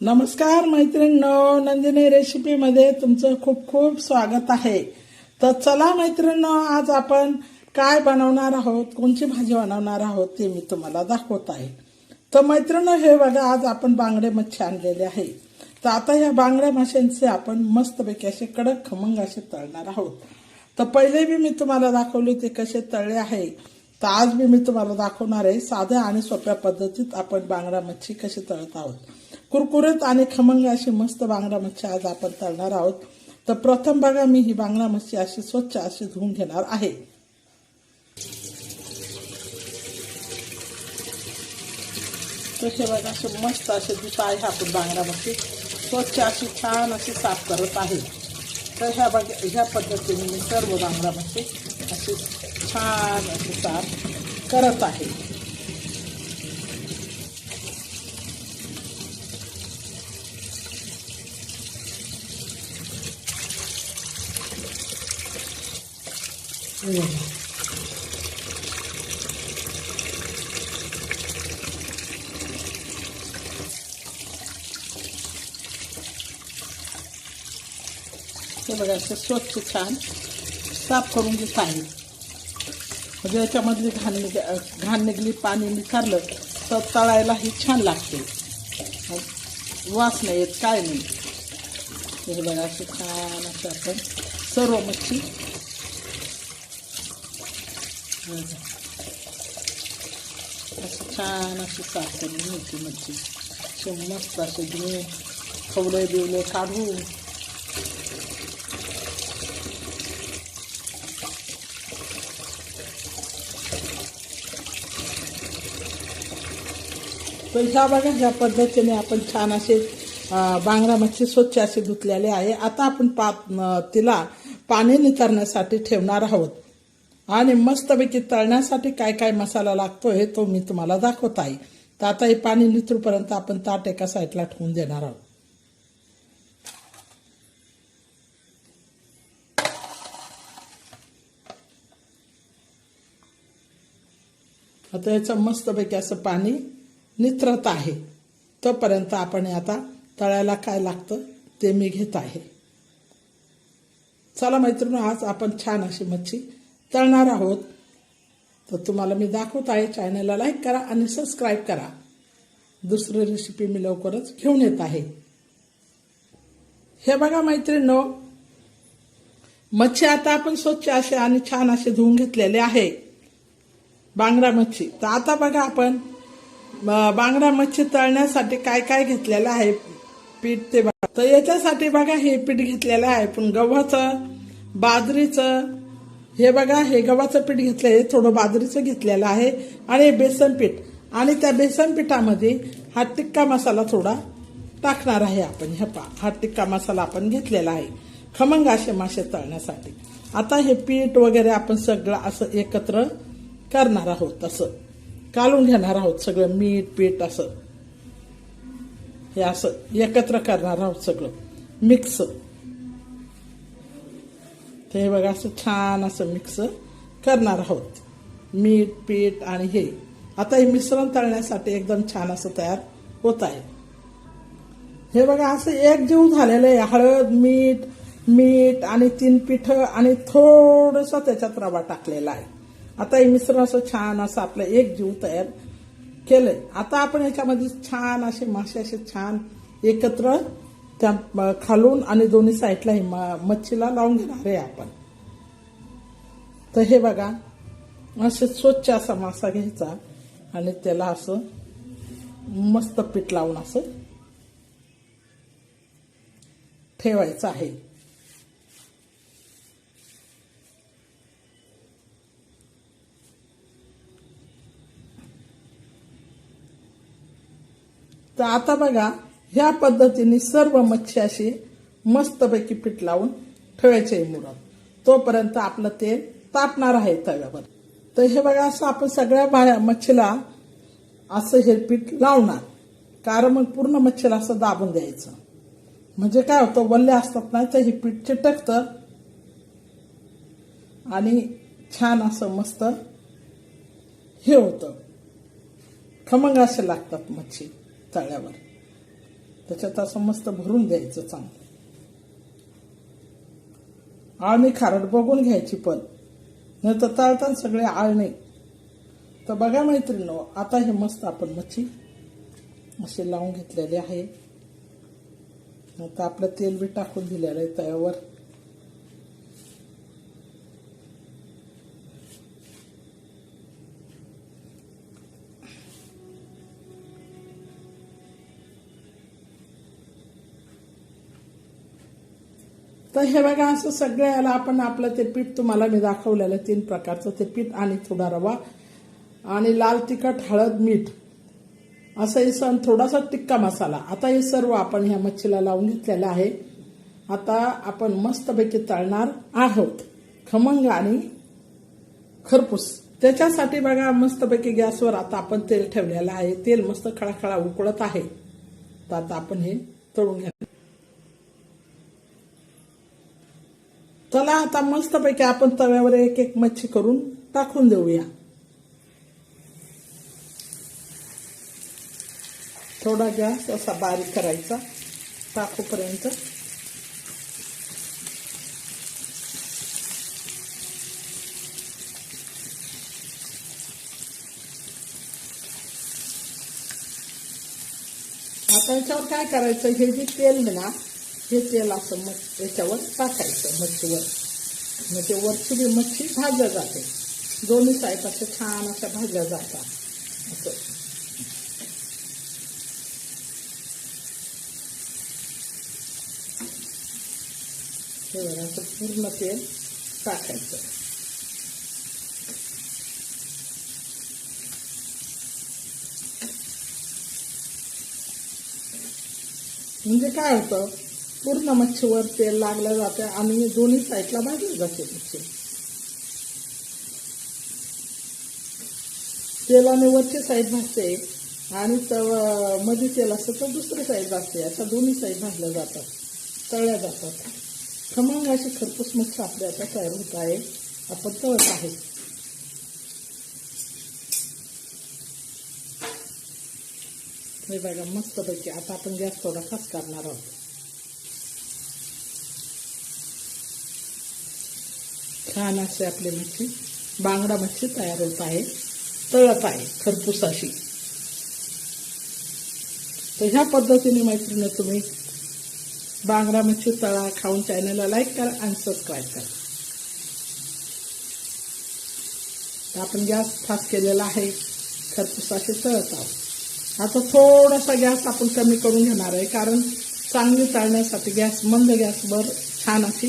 नमस्कार मैत्रिणींनो नंदिनी रेसिपीमध्ये तुमचं खूप खूप स्वागत आहे. तर चला मैत्रिणींनो आज आपण काय बनवणार आहोत कोणची भाजी बनवणार आहोत ते मी तुम्हाला दाखवत आहे. तर मैत्रिणींनो हे बघा आज आपण बांगडे मच्छी आणलेले आहे. तर आता या बांगड्या माशांचे आपण मस्तपैकी असे कडक खमंग असे तळणार आहोत. तर पहिले बी मी तुम्हाला दाखवले ते कसे तळले आहे. तर आज बी मी तुम्हाला दाखवणार आहे साध्या आणि सोप्या पद्धतीत आपण बांगडा मच्छी कशी तळत आहोत. कुरकुरीत आणि खमंग अशी मस्त बांगडा मच्छी आज आपण तळणार आहोत. तर प्रथम बघा मी ही बांगडा मच्छी अशी स्वच्छ अशी धुवून घेणार आहे. हे बघा असे मस्त असे दिसत आहे आपण बांगडा मच्छी. स्वच्छ अशी छान अशी साफ करत आहे. तर ह्या बघ ह्या पद्धतीने मी सर्व बांगडा मच्छी अशी छान अशी साफ करत आहे. हे बघा. असं स्वच्छ छान साफ करून घेत आहे म्हणजे याच्यामधली घाण निघ घाण निघली पाणी निखारलं तर तळायलाही छान लागते वास नाही येत काय नाही हे बघा असं छान असं आपण सर्व मच्छी असं छान अशी साफ करून मच्छी असे मस्त असे धुवून खवले बिवले काढून तर ह्या बघा ह्या पद्धतीने आपण छान असे बांगडा मच्छी स्वच्छ असे धुतलेले आहे. आता आपण पा तिला पाणी नितरण्यासाठी ठेवणार आहोत. आणि मस्तपैकी तळण्यासाठी काय काय मसाला लागतो हे तो मी तुम्हाला दाखवत आहे. तर आता हे पाणी नितरूपर्यंत आपण ताट एका साईडला ठेवून देणार आहोत. आता याचं मस्तपैकी असं पाणी नित्रत आहे. तोपर्यंत आपण आता तळायला काय लागतं ते मी घेत आहे. चला मैत्रिणी आज आपण छान अशी मच्छी तळणार आहोत तर तुम्हाला मी दाखवत आहे चॅनलला लाईक करा आणि सबस्क्राईब करा. दुसरी रेसिपी मी लवकरच घेऊन येत आहे. हे बघा मैत्रिणो मच्छी आता आपण स्वच्छ असे आणि छान असे धुवून घेतलेले आहे. बांगडा मच्छी. तर आता बघा आपण बांगडा मच्छी तळण्यासाठी काय काय घेतलेलं आहे पीठ ते बघा. तर याच्यासाठी बघा हे पीठ घेतलेलं आहे पण गव्हाचं बाजरीचं हे बघा हे गव्हाचं पीठ घेतलं आहे थोडं बाजरीचं घेतलेलं आहे आणि बेसन पीठ. आणि त्या बेसन पिठामध्ये हा टिक्का मसाला थोडा टाकणार आहे आपण. हे पा हा टिक्का मसाला आपण घेतलेला आहे. खमंग असे मासे तळण्यासाठी. आता हे पीठ वगैरे आपण सगळं असं एकत्र करणार आहोत असं. कालून घेणार आहोत सगळं मीठ पीठ असं. हे असं एकत्र करणार आहोत सगळं. मिक्स. तर हे बघा असं छान असं मिक्स करणार आहोत. मीठ पीठ आणि हे. आता हे मिश्रण तळण्यासाठी एकदम छान असं तयार होत आहे. हे बघा असं एक जीव झालेलं आहे. हळद मीठ मीठ आणि तीन पिठं आणि थोडंसं त्याच्यात रवा टाकलेला आहे. आता हे मिश्रण असं छान असं आपलं एक जीव तयार केलंय. आता आपण याच्यामध्ये छान असे मासे असे छान एकत्र त्या खालून आणि दोन्ही साईडला ही म- मच्छीला लावून घेणार आहे आपण. तर हे बघा असे स्वच्छ असा मासा घ्यायचा आणि त्याला असं मस्त पीठ लावून असं ठेवायचं आहे. तर आता बघा ह्या पद्धतीने सर्व मच्छी अशी मस्तपैकी पीठ लावून ठेवायचे मुरत. तोपर्यंत आपलं तेल तापणार आहे तव्यावर. तर हे बघा असं आपण सगळ्या भाड्या मच्छीला असं हे पीठ लावणार. कारण मग पूर्ण मच्छीला असं दाबून द्यायचं. म्हणजे काय होतं वल्ले असतात ना तर हे पीठ चिटकतं आणि छान असं मस्त हे होतं. खमंग असे लागतात मच्छी तळ्यावर. त्याच्यात असं मस्त भरून द्यायचं चांगलं. आळणी खारट बघून घ्यायची पण. नाही तर तळताना सगळे आळणे तर बघा मैत्रिणी आता हे मस्त आपण मच्छी असे लावून घेतलेले आहे. आता आपलं तेल बी टाकून दिलेलं आहे तयावर तर हे बघा असं सगळं याला आपण आपलं ते पीठ तुम्हाला मी दाखवलेलं तीन प्रकारचं ते पीठ आणि थोडा रवा आणि लाल तिखट हळद मीठ. असं हे सण थोडासा टिक्का मसाला. आता हे सर्व आपण ह्या मच्छीला लावून घेतलेलं आहे. आता आपण मस्तपैकी तळणार आहोत. खमंग आणि खरपूस. त्याच्यासाठी बघा मस्तपैकी गॅसवर आता आपण तेल ठेवलेलं आहे. तेल मस्त खळाखळा उकळत आहे. तर आता आपण हे तळून घ्या चला आता मस्तपैकी आपण तव्यावर एक एक मच्छी करून टाकून देऊया. थोडा गॅस असा बारीक करायचा टाकूपर्यंत. आता याच्यावर काय करायचं? हे जे तेल ना हे तेल असं मग याच्यावर टाकायचं मच्छीवर. म्हणजे वरची बी मच्छी भाजल्या जाते. दोन्ही साईड अशा छान अशा भाजल्या जातात. असं. हे असं पूर्ण तेल टाकायचं. म्हणजे काय होतं? पूर्ण मच्छीवर तेल लागलं जातं आणि दोन्ही साईडला भाजलं जाते मच्छी. तेलाने वरची साईड भाजते आणि तवमध्ये तेल असतं तर दुसरी साईड भाजते अशा दोन्ही साईड भाजल्या जातात. तळल्या जातात. खमंग अशी खरपूस मच्छी आपल्या आता तयार होत आहे. आपण तळत आहे हे बघा मस्तपैकी. आता आपण गॅस थोडा खास करणार आहोत. छान असे आपली मच्छी बांगडा मच्छी तयार होत आहे तळत आहे खरपूस तर ह्या पद्धतीने मैत्रिणी तुम्ही बांगडा मच्छी तळा खाऊन चॅनलला लाईक करा आणि सबस्क्राईब करा. तर आपण गॅस फास्ट केलेला आहे खरपुसाशी तळत आहोत. आता थोडासा गॅस आपण कमी करून घेणार आहे कारण चांगली तळण्यासाठी गॅस मंद गॅसवर छान अशी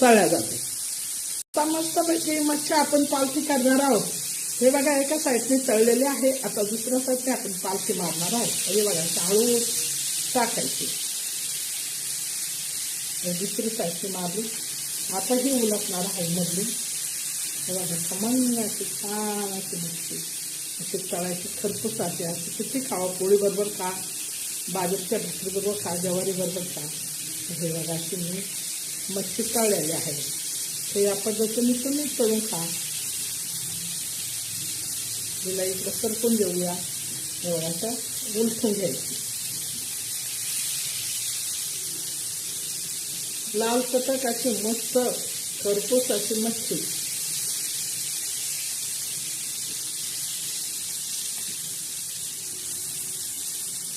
तळल्या जाते. आता मस्तपैकी मच्छी आपण पालखी करणार आहोत हे बघा एका साईडने तळलेले आहे. आता दुसऱ्या साईडने आपण पालखी मारणार आहोत. हे बघा शाळू टाकायची. दुसरी साईडची मारली. आता ही उलटणार आहे मधली. हे बघा खमंग अशी छान अशी मच्छी. अशी तळायची खरपूस अशी अशी किती खावा पोळी बरोबर खा. बाजूच्या भाकरी बरोबर खा ज्वारी बरोबर खा. हे बघा अशी मी मच्छी तळलेली आहे. ते या पद्धतीने तुम्ही करून खा तिला इकडं सरकून देऊया. एवढा अशा उलटून घ्यायची. लाल चटक अशी मस्त खरपूस अशी मच्छी.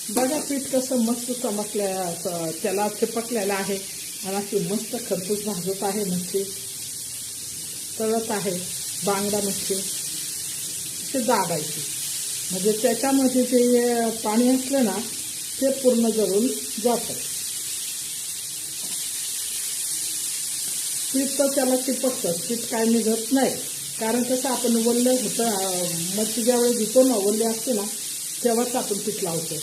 बघा पीठ कसं मस्त चमकल्या त्याला चिपकलेलं आहे. आणि अशी मस्त खरपूस भाजत आहे मच्छी. तळत आहे बांगडा मच्छी अशी दाबायची म्हणजे त्याच्यामध्ये जे पाणी असलं ना ते पूर्ण जळून जातं. पीठ तर त्याला चिपकतं. पीठ काय निघत नाही. कारण कसं आपण वल्ले होतं मच्छी ज्यावेळी घेतो ना वल्ले असते ना तेव्हाच आपण पीठ लावतो.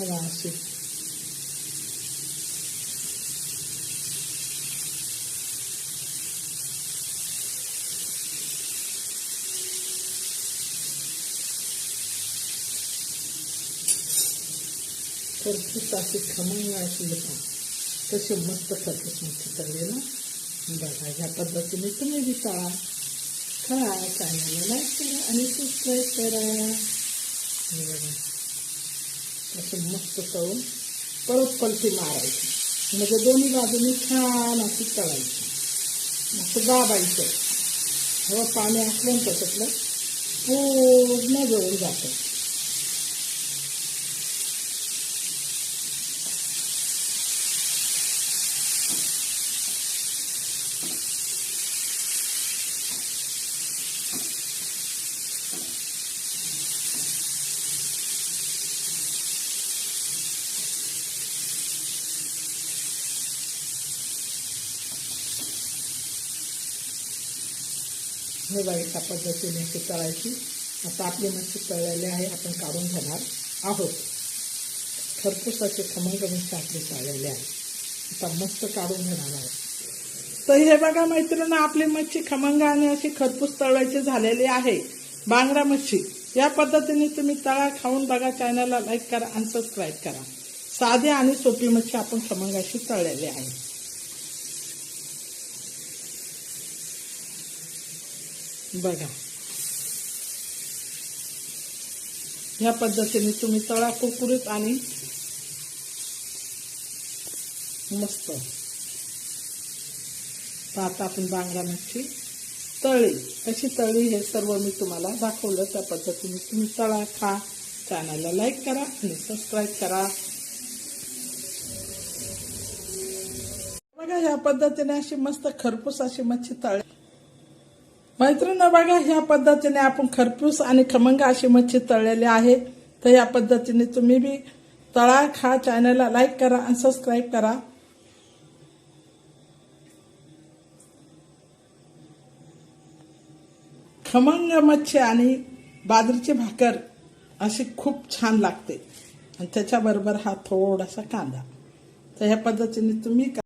अशी. खरपूस अशी खमंग अशी होता तसे मस्त खरपूस मच्छी तळले ना बघा ह्या पद्धतीने तुम्ही विचारा. तळा खा चॅनलला लाईक करा आणि सबस्क्राईब करा. बघा. असं मस्त तळून परत पलटी मारायची. म्हणजे दोन्ही बाजूनी छान अशी तळायची. असं दाबायचं. हवं पाणी असल्यानं त्याच्यातलं पूर्ण जळून जातं. हे बघा पद्धतीने अशी तळायची. आता आपली मच्छी तळलेली आहे आपण काढून घेणार आहोत. खरपूस असे खमंग मच्छी आपली तळलेली आहे. आता मस्त काढून घेणार आहोत. तर हे बघा मैत्रिणी आपली मच्छी खमंग आणि अशी खरपूस तळवायची झालेली आहे. बांगडा मच्छी. या पद्धतीने तुम्ही तळा खाऊन बघा चॅनलला लाईक करा आणि सबस्क्राईब करा. साधी आणि सोपी मच्छी आपण खमंगाशी तळलेली आहे. बघा. ह्या पद्धतीने तुम्ही तळा कुरकुरीत आणि मस्त. तर आता आपण बांगडा मच्छी तळी. कशी तळी हे सर्व मी तुम्हाला दाखवलं. त्या पद्धतीने तुम्ही तळा खा. चॅनलला लाईक करा आणि सबस्क्राईब करा. बघा ह्या पद्धतीने अशी मस्त खरपूस अशी मच्छी तळी मैत्रिणी बघा ह्या पद्धतीने आपण खरपूस आणि खमंग अशी मच्छी तळलेली आहे. तर या पद्धतीने तुम्ही बी तळा खा चॅनलला लाईक करा आणि सबस्क्राईब करा. खमंग मच्छी आणि बाजरीची भाकर अशी खूप छान लागते. आणि त्याच्याबरोबर हा थोडासा कांदा. तर ह्या पद्धतीने तुम्ही